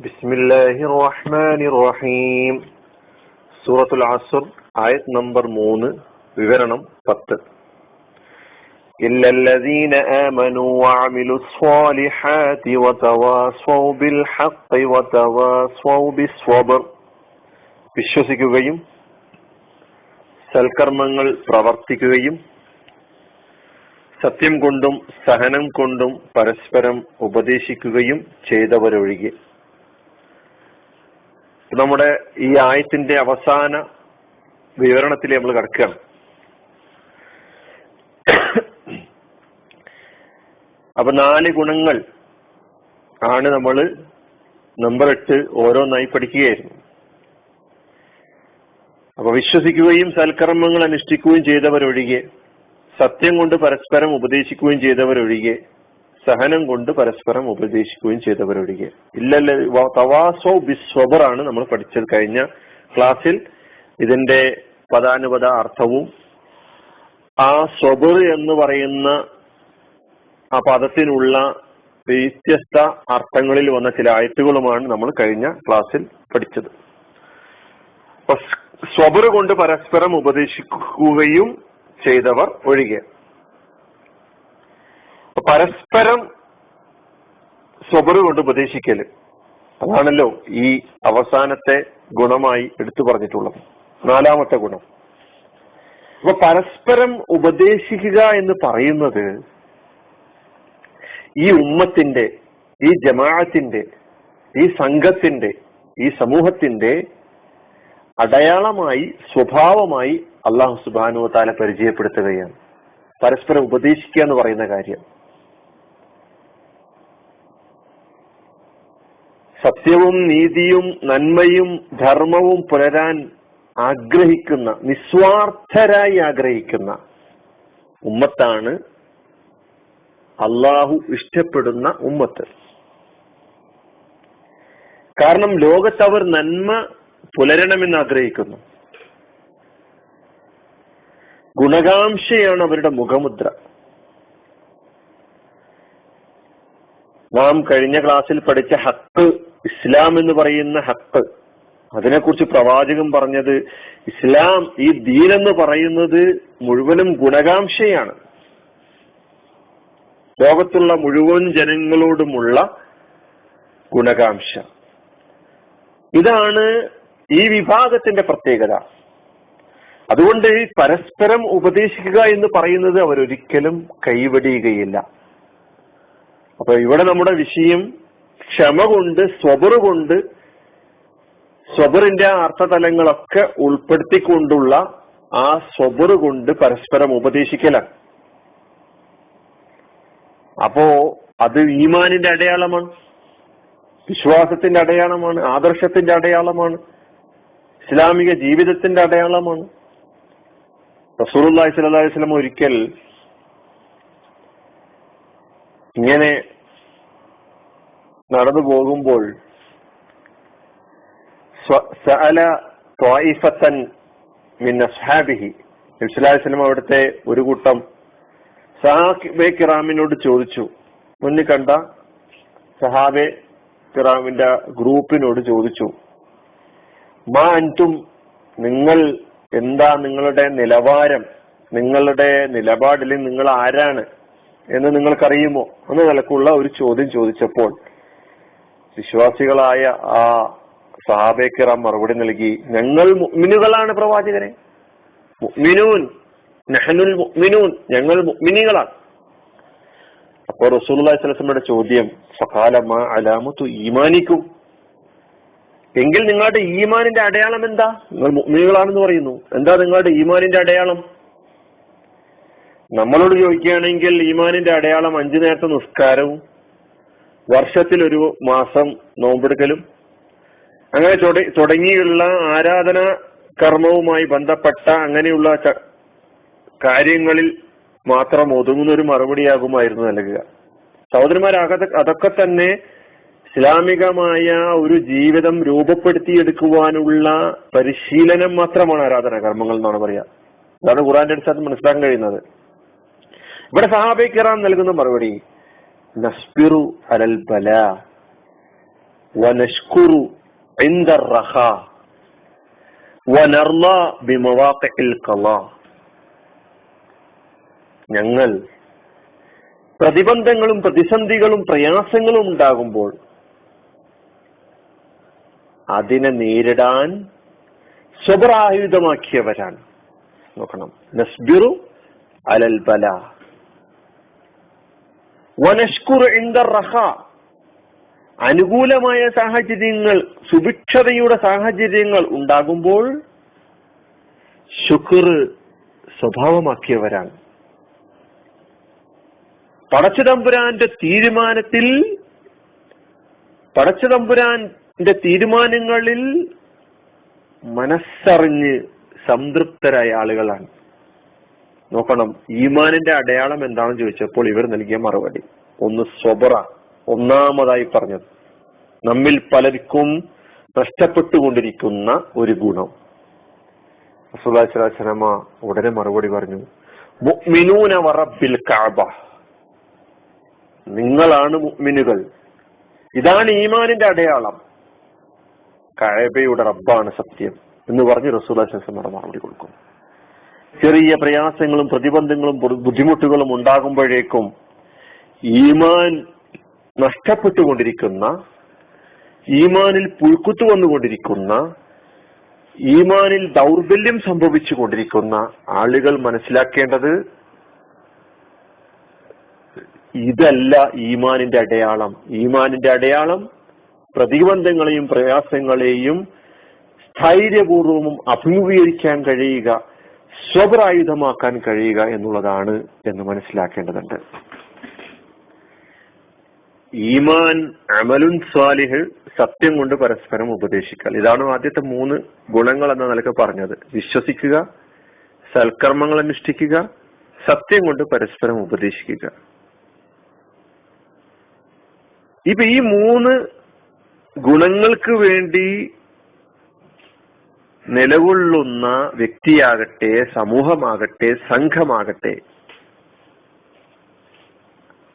بسم الله الرحمن الرحيم സൂറത്തുൽ അസുർ ആയത് നമ്പർ മൂന്ന് വിവരണം പത്ത് إلا الذين آمنوا وعملوا الصالحات وتواصوا بالحق وتواصوا بالصبر വിശ്വസിക്കുകയും സൽക്കർമ്മങ്ങൾ പ്രവർത്തിക്കുകയും സത്യം കൊണ്ടും സഹനം കൊണ്ടും പരസ്പരം ഉപദേശിക്കുകയും ചെയ്തവരൊഴികെ നമ്മുടെ ഈ ആയത്തിന്റെ അവസാന വിവരണത്തിൽ നമ്മൾ കിടക്കുകയാണ്. അപ്പൊ നാല് ഗുണങ്ങൾ ആണ് നമ്മൾ നമ്പർ എട്ട് ഓരോന്നായി പഠിക്കുകയായിരുന്നു. അപ്പൊ വിശ്വസിക്കുകയും സൽക്കർമ്മങ്ങൾ അനുഷ്ഠിക്കുകയും ചെയ്തവരൊഴികെ സത്യം കൊണ്ട് പരസ്പരം ഉപദേശിക്കുകയും ചെയ്തവരൊഴികെ സഹനം കൊണ്ട് പരസ്പരം ഉപദേശിക്കുകയും ചെയ്തവരൊഴികെ. ഇല്ലല്ല തവാസോ ബിസ്വബർ ആണ് നമ്മൾ പഠിച്ചത് കഴിഞ്ഞ ക്ലാസ്സിൽ. ഇതിന്റെ പദാനുപത അർത്ഥവും ആ സ്വബർ എന്ന് പറയുന്ന ആ പദത്തിനുള്ള വ്യത്യസ്ത അർത്ഥങ്ങളിൽ വന്ന ചില ആയത്തുകളുമാണ് നമ്മൾ കഴിഞ്ഞ ക്ലാസ്സിൽ പഠിച്ചത്. സ്വബർ കൊണ്ട് പരസ്പരം ഉപദേശിക്കുകയും ചെയ്തവർ ഒഴികെ. പരസ്പരം സ്വബർ കൊണ്ട് ഉപദേശിക്കൽ. അതാണല്ലോ ഈ അവസാനത്തെ ഗുണമായി എടുത്തു പറഞ്ഞിട്ടുള്ളത്. നാലാമത്തെ ഗുണം. അപ്പൊ പരസ്പരം ഉപദേശിക്കുക എന്ന് പറയുന്നത് ഈ ഉമ്മത്തിന്റെ ഈ ജമാഅത്തിന്റെ ഈ സംഘത്തിന്റെ ഈ സമൂഹത്തിന്റെ അടയാളമായി സ്വഭാവമായി അള്ളാഹു സുബാനു താല പരിചയപ്പെടുത്തുകയാണ്. പരസ്പരം ഉപദേശിക്കുക എന്ന് പറയുന്ന കാര്യം. സത്യവും നീതിയും നന്മയും ധർമ്മവും പുലരാൻ ആഗ്രഹിക്കുന്ന നിസ്വാർത്ഥരായി ആഗ്രഹിക്കുന്ന ഉമ്മത്താണ് അള്ളാഹു ഇഷ്ടപ്പെടുന്ന ഉമ്മത്ത്. കാരണം ലോകത്ത് അവർ നന്മ പുലരണമെന്ന് ആഗ്രഹിക്കുന്നു. ഗുണകാംക്ഷയാണ് അവരുടെ മുഖമുദ്ര. നാം കഴിഞ്ഞ ക്ലാസ്സിൽ പഠിച്ച ഹക്ക് ഇസ്ലാം എന്ന് പറയുന്ന ഹക്ക്. അതിനെക്കുറിച്ച് പ്രവാചകൻ പറഞ്ഞത് ഇസ്ലാം ഈ ദീൻ എന്ന് പറയുന്നത് മുഴുവനും ഗുണകാംക്ഷയാണ്. ലോകത്തുള്ള മുഴുവൻ ജനങ്ങളോടുമുള്ള ഗുണകാംക്ഷ. ഇതാണ് ഈ വിഭാഗത്തിന്റെ പ്രത്യേകത. അതുകൊണ്ട് പരസ്പരം ഉപദേശിക്കുക എന്ന് പറയുന്നത് അവരൊരിക്കലും കൈവടിയുകയില്ല. അപ്പൊ ഇവിടെ നമ്മുടെ വിഷയം ക്ഷമ കൊണ്ട് സ്വബറ് കൊണ്ട് സ്വബറിന്റെ അർത്ഥതലങ്ങളൊക്കെ ഉൾപ്പെടുത്തിക്കൊണ്ടുള്ള ആ സ്വബറ് കൊണ്ട് പരസ്പരം ഉപദേശിക്കലാണ്. അപ്പോ അത് ഈമാനിന്റെ അടയാളമാണ് വിശ്വാസത്തിന്റെ അടയാളമാണ് ആദർശത്തിന്റെ അടയാളമാണ് ഇസ്ലാമിക ജീവിതത്തിന്റെ അടയാളമാണ്. റസൂർല്ലാഹി അലൈഹി വസല്ലം ഒരിക്കൽ ഇങ്ങനെ നടന്നു പോകുമ്പോൾ സഅല മിൻ അവിടുത്തെ ഒരു കൂട്ടം സഹാബെ കിറാമിനോട് ചോദിച്ചു. മുന്നിൽ കണ്ട സഹാബെ കിറാമിന്റെ ഗ്രൂപ്പിനോട് ചോദിച്ചു. മാ അൻതും നിങ്ങൾ എന്താ നിങ്ങളുടെ നിലവാരം? നിങ്ങളുടെ നിലപാടിൽ നിങ്ങൾ ആരാണ് എന്ന് നിങ്ങൾക്കറിയുമോ? എന്ന നിലക്കുള്ള ഒരു ചോദ്യം ചോദിച്ചപ്പോൾ വിശ്വാസികളായ ആ സഹാബേക്കറ മറുപടി നൽകി ഞങ്ങൾ മുഗ്മിനുകളാണ് പ്രവാചകനെ. മുഅ്മിനൂൻ നഹനുൽ മുഅ്മിനൂൻ ഞങ്ങൾ മുഗ്മിനികളാണ് സ്വല്ലല്ലാഹു അലൈഹി ചോദ്യം ഫഖാലമ അലാമത്തു ഈമാനിക്കും? എങ്കിൽ നിങ്ങളുടെ ഈമാനിന്റെ അടയാളം എന്താ? നിങ്ങൾ മുഗ്മിനികളാണെന്ന് പറയുന്നു. എന്താ നിങ്ങളുടെ ഈമാനിന്റെ അടയാളം? നമ്മളോട് ചോദിക്കുകയാണെങ്കിൽ ഈമാനിന്റെ അടയാളം അഞ്ചു നേരത്തെ നിസ്കാരവും വർഷത്തിൽ ഒരു മാസം നോമ്പെടുക്കലും. അങ്ങനെ തുടങ്ങിയുള്ള ആരാധന കർമ്മവുമായി ബന്ധപ്പെട്ട അങ്ങനെയുള്ള കാര്യങ്ങളിൽ മാത്രം ഒതുങ്ങുന്ന ഒരു മറുപടിയാകുമായിരുന്നു നൽകുക. സഹോദരന്മാരാകത്തെ അതൊക്കെ തന്നെ ഇസ്ലാമികമായ ഒരു ജീവിതം രൂപപ്പെടുത്തിയെടുക്കുവാനുള്ള പരിശീലനം മാത്രമാണ് ആരാധന കർമ്മങ്ങൾ എന്നാണ് പറയാ അതാണ് ഖുറാന്റെ അടിസ്ഥാനത്തിൽ മനസ്സിലാക്കാൻ കഴിയുന്നത്. ഇവിടെ സഹാബിക്കറാം കിറാം നൽകുന്ന മറുപടി. നസ്ബിറു അലൽ ബല വനഷ്കുറു عند الرخاء ونرضى بمواقع القضاء ഞങ്ങൾ പ്രതിബന്ധങ്ങളും പ്രതിസന്ധികളും പ്രയാസങ്ങളും ഉണ്ടാകുമ്പോൾ അതിനെ നേരിടാൻ സ്വബറായുധമാക്കിയവരാണ് നോക്കണം നസ്ബിറു അലൽ ബല അനുകൂലമായ സാഹചര്യങ്ങൾ സുഭിക്ഷതയുടെ സാഹചര്യങ്ങൾ ഉണ്ടാകുമ്പോൾ ശുക്ർ സ്വഭാവമാക്കിയവരാണ്. പടച്ചുതമ്പുരാന്റെ തീരുമാനത്തിൽ പടച്ചുതമ്പുരാന്റെ തീരുമാനങ്ങളിൽ മനസ്സറിഞ്ഞ് സംതൃപ്തരായ ആളുകളാണ്. നോക്കണം ഈമാനിന്റെ അടയാളം എന്താണെന്ന് ചോദിച്ചപ്പോൾ ഇവർ നൽകിയ മറുപടി. ഒന്ന് സ്വബറ ഒന്നാമതായി പറഞ്ഞത് നമ്മിൽ പലർക്കും നഷ്ടപ്പെട്ടുകൊണ്ടിരിക്കുന്ന ഒരു ഗുണം. റസൂലാസ്ലാമ ഉടനെ മറുപടി പറഞ്ഞു മുഅ്മിനൂന വറബ്ബിൽ കഅബ നിങ്ങളാണ് മുഅ്മിനുകൾ. ഇതാണ് ഈമാനിന്റെ അടയാളം. കഅബയുടെ റബ്ബാണ് സത്യം എന്ന് പറഞ്ഞ് റസൂലാസ്ലാമയുടെ മറുപടി കൊടുക്കും ചെറിയ പ്രയാസങ്ങളും പ്രതിബന്ധങ്ങളും ബുദ്ധിമുട്ടുകളും ഉണ്ടാകുമ്പോഴേക്കും ഈമാൻ നഷ്ടപ്പെട്ടുകൊണ്ടിരിക്കുന്ന ഈമാനിൽ പുഴുക്കുത്തു വന്നുകൊണ്ടിരിക്കുന്ന ഈമാനിൽ ദൗർബല്യം സംഭവിച്ചു കൊണ്ടിരിക്കുന്ന ആളുകൾ മനസ്സിലാക്കേണ്ടത് ഇതല്ല ഈമാനിന്റെ അടയാളം. ഈമാനിന്റെ അടയാളം പ്രതിബന്ധങ്ങളെയും പ്രയാസങ്ങളെയും സ്ഥൈര്യപൂർവവും അഭിമുഖീകരിക്കാൻ കഴിയുക സ്വപരായുധമാക്കാൻ കഴിയുക എന്നുള്ളതാണ് എന്ന് മനസ്സിലാക്കേണ്ടതുണ്ട്. ഈമാൻ അമലുൻ സ്വാലിഹ് സത്യം കൊണ്ട് പരസ്പരം ഉപദേശിക്കൽ. ഇതാണ് ആദ്യത്തെ മൂന്ന് ഗുണങ്ങൾ എന്ന നിലയ്ക്ക് പറഞ്ഞത്. വിശ്വസിക്കുക സൽക്കർമ്മങ്ങൾ അനുഷ്ഠിക്കുക സത്യം കൊണ്ട് പരസ്പരം ഉപദേശിക്കുക. ഇപ്പൊ ഈ മൂന്ന് ഗുണങ്ങൾക്ക് വേണ്ടി നിലകൊള്ളുന്ന വ്യക്തിയാകട്ടെ സമൂഹമാകട്ടെ സംഘമാകട്ടെ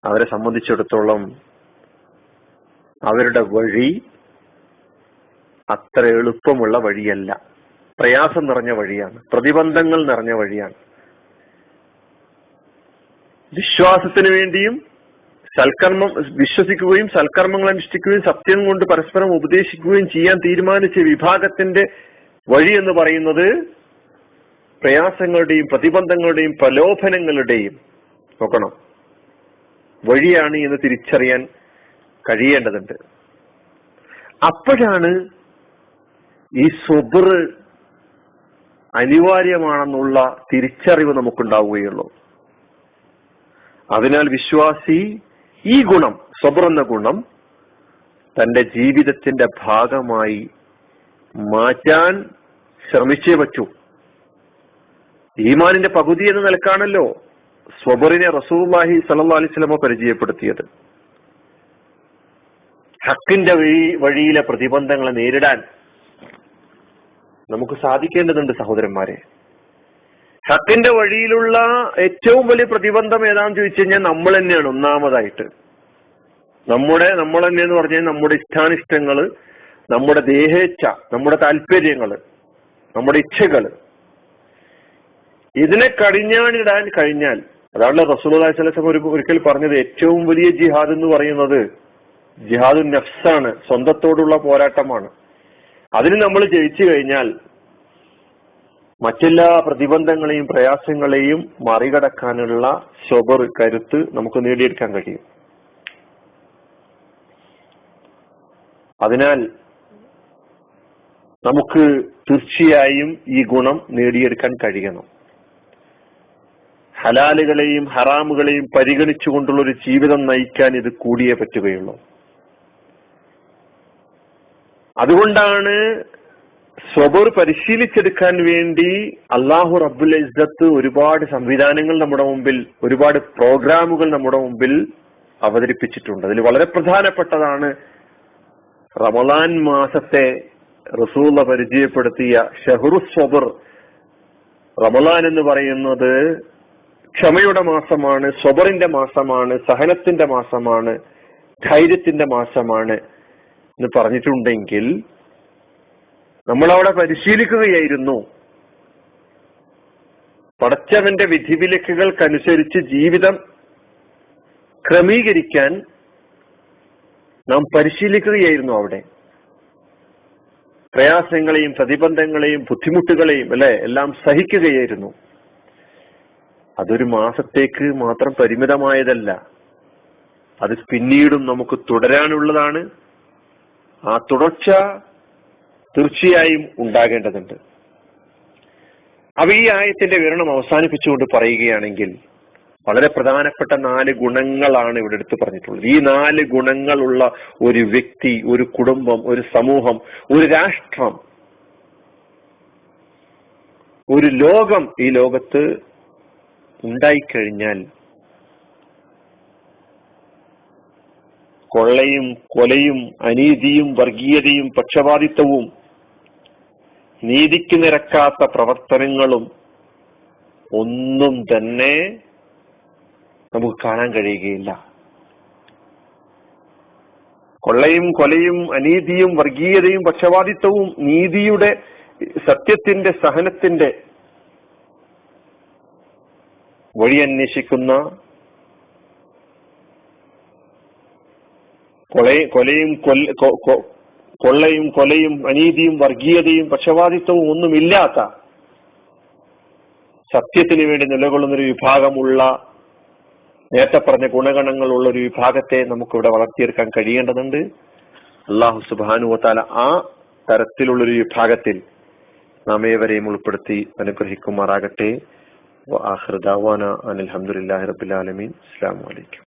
അവരെ സംബന്ധിച്ചിടത്തോളം അവരുടെ വഴി അത്ര എളുപ്പമുള്ള വഴിയല്ല. പ്രയാസം നിറഞ്ഞ വഴിയാണ്. പ്രതിബന്ധങ്ങൾ നിറഞ്ഞ വഴിയാണ്. വിശ്വാസത്തിന് വേണ്ടിയും സൽക്കർമ്മം വിശ്വസിക്കുകയും സൽക്കർമ്മങ്ങൾ അനുഷ്ഠിക്കുകയും സത്യം കൊണ്ട് പരസ്പരം ഉപദേശിക്കുകയും ചെയ്യാൻ തീരുമാനിച്ച വിഭാഗത്തിന്റെ വഴി എന്ന് പറയുന്നത് പ്രയാസങ്ങളുടെയും പ്രതിബന്ധങ്ങളുടെയും പ്രലോഭനങ്ങളുടെയും നോക്കണം വഴിയാണ് എന്ന് തിരിച്ചറിയാൻ കഴിയേണ്ടതുണ്ട്. അപ്പോഴാണ് ഈ സ്വബർ അനിവാര്യമാണെന്നുള്ള തിരിച്ചറിവ് നമുക്കുണ്ടാവുകയുള്ളൂ. അതിനാൽ വിശ്വാസി ഈ ഗുണം സ്വബർ എന്ന ഗുണം തന്റെ ജീവിതത്തിന്റെ ഭാഗമായി മാറ്റാൻ ശ്രമിച്ചേ പറ്റൂ. ഈമാനിന്റെ പകുതി എന്ന നിലക്കാണല്ലോ സ്വബറിനെ റസൂല്ലാഹി സല്ലാ അലിസ്ലമ പരിചയപ്പെടുത്തിയത്. ഹക്കിന്റെ വഴി വഴിയിലെ പ്രതിബന്ധങ്ങളെ നേരിടാൻ നമുക്ക് സാധിക്കേണ്ടതുണ്ട് സഹോദരന്മാരെ. ഹക്കിന്റെ വഴിയിലുള്ള ഏറ്റവും വലിയ പ്രതിബന്ധം ഏതാണെന്ന് ചോദിച്ചു കഴിഞ്ഞാൽ നമ്മൾ തന്നെയാണ് ഒന്നാമതായിട്ട്. നമ്മുടെ നമ്മൾ തന്നെ എന്ന് പറഞ്ഞാൽ നമ്മുടെ ഇഷ്ടാനിഷ്ടങ്ങൾ നമ്മുടെ ദേഹേച്ഛ നമ്മുടെ താല്പര്യങ്ങൾ നമ്മുടെ ഇച്ഛകൾ. ഇതിനെ കടിഞ്ഞാണിടാൻ കഴിഞ്ഞാൽ അതാണ് റസൂൽ അലൈഹി ഒരു ഒരിക്കൽ പറഞ്ഞത് ഏറ്റവും വലിയ ജിഹാദ് എന്ന് പറയുന്നത് ജിഹാദു നഫ്സാണ് സ്വന്തത്തോടുള്ള പോരാട്ടമാണ്. അതിന് നമ്മൾ ജയിച്ചു കഴിഞ്ഞാൽ മറ്റെല്ലാ പ്രതിബന്ധങ്ങളെയും പ്രയാസങ്ങളെയും മറികടക്കാനുള്ള സ്വബർ കരുത്ത് നമുക്ക് നേടിയെടുക്കാൻ കഴിയും. അതിനാൽ നമുക്ക് തീർച്ചയായും ഈ ഗുണം നേടിയെടുക്കാൻ കഴിയണം. ഹലാലുകളെയും ഹറാമുകളെയും പരിഗണിച്ചുകൊണ്ടുള്ള ഒരു ജീവിതം നയിക്കാൻ ഇത് കൂടിയേ പറ്റുകയുള്ളൂ. അതുകൊണ്ടാണ് സ്വബർ പരിശീലിച്ചെടുക്കാൻ വേണ്ടി അള്ളാഹു റബ്ബുൽ ഇസ്സത്ത് ഒരുപാട് സംവിധാനങ്ങൾ നമ്മുടെ മുമ്പിൽ ഒരുപാട് പ്രോഗ്രാമുകൾ നമ്മുടെ മുമ്പിൽ അവതരിപ്പിച്ചിട്ടുണ്ട്. അതിൽ വളരെ പ്രധാനപ്പെട്ടതാണ് റമദാൻ മാസത്തെ റസൂല പരിചയപ്പെടുത്തിയ ഷെഹ്റു സ്വബർ റമളാൻ എന്ന് പറയുന്നത് ക്ഷമയുടെ മാസമാണ് സ്വബറിന്റെ മാസമാണ് സഹനത്തിന്റെ മാസമാണ് ധൈര്യത്തിന്റെ മാസമാണ് എന്ന് പറഞ്ഞിട്ടുണ്ടെങ്കിൽ നമ്മൾ അവിടെ പരിശീലിക്കുകയായിരുന്നു. പടച്ചവന്റെ വിധിവിലക്കുകൾക്കനുസരിച്ച് ജീവിതം ക്രമീകരിക്കാൻ നാം പരിശീലിക്കുകയായിരുന്നു അവിടെ. പ്രയാസങ്ങളെയും പ്രതിബന്ധങ്ങളെയും ബുദ്ധിമുട്ടുകളെയും അല്ലെ എല്ലാം സഹിക്കുകയായിരുന്നു. അതൊരു മാസത്തേക്ക് മാത്രം പരിമിതമായതല്ല. അത് പിന്നീടും നമുക്ക് തുടരാനുള്ളതാണ്. ആ തുടർച്ച തീർച്ചയായും ഉണ്ടാകേണ്ടതുണ്ട്. അവ ഈ ആയത്തിന്റെ വിവരണം അവസാനിപ്പിച്ചുകൊണ്ട് പറയുകയാണെങ്കിൽ വളരെ പ്രധാനപ്പെട്ട നാല് ഗുണങ്ങളാണ് ഇവിടെ എടുത്തു പറഞ്ഞിട്ടുള്ളത്. ഈ നാല് ഗുണങ്ങളുള്ള ഒരു വ്യക്തി ഒരു കുടുംബം ഒരു സമൂഹം ഒരു രാഷ്ട്രം ഒരു ലോകം ഈ ലോകത്ത് ഉണ്ടായിക്കഴിഞ്ഞാൽ കൊള്ളയും കൊലയും അനീതിയും വർഗീയതയും പക്ഷപാതിത്വവും നീതിക്ക് നിരക്കാത്ത പ്രവർത്തനങ്ങളും ഒന്നും തന്നെ നമുക്ക് കാണാൻ കഴിയുകയില്ല. കൊള്ളയും കൊലയും അനീതിയും വർഗീയതയും പക്ഷപാതിത്വവും നീതിയുടെ സത്യത്തിന്റെ സഹനത്തിന്റെ വഴി അന്വേഷിക്കുന്ന കൊലയും കൊള്ളയും കൊലയും അനീതിയും വർഗീയതയും പക്ഷപാതിത്വവും ഒന്നുമില്ലാത്ത സത്യത്തിന് വേണ്ടി നിലകൊള്ളുന്ന ഒരു വിഭാഗമുള്ള നേരത്തെ പറഞ്ഞ ഗുണഗണങ്ങളുള്ള ഒരു വിഭാഗത്തെ നമുക്കിവിടെ വളർത്തിയെടുക്കാൻ കഴിയേണ്ടതുണ്ട്. അള്ളാഹു സുബാനുവത്താല ആ തരത്തിലുള്ള ഒരു വിഭാഗത്തിൽ നാം ഏവരെയും ഉൾപ്പെടുത്തി അനുഗ്രഹിക്കുമാറാകട്ടെ. അലഹമുല്ലാ റബുലാലമീൻ അസ്സാം വലൈക്കും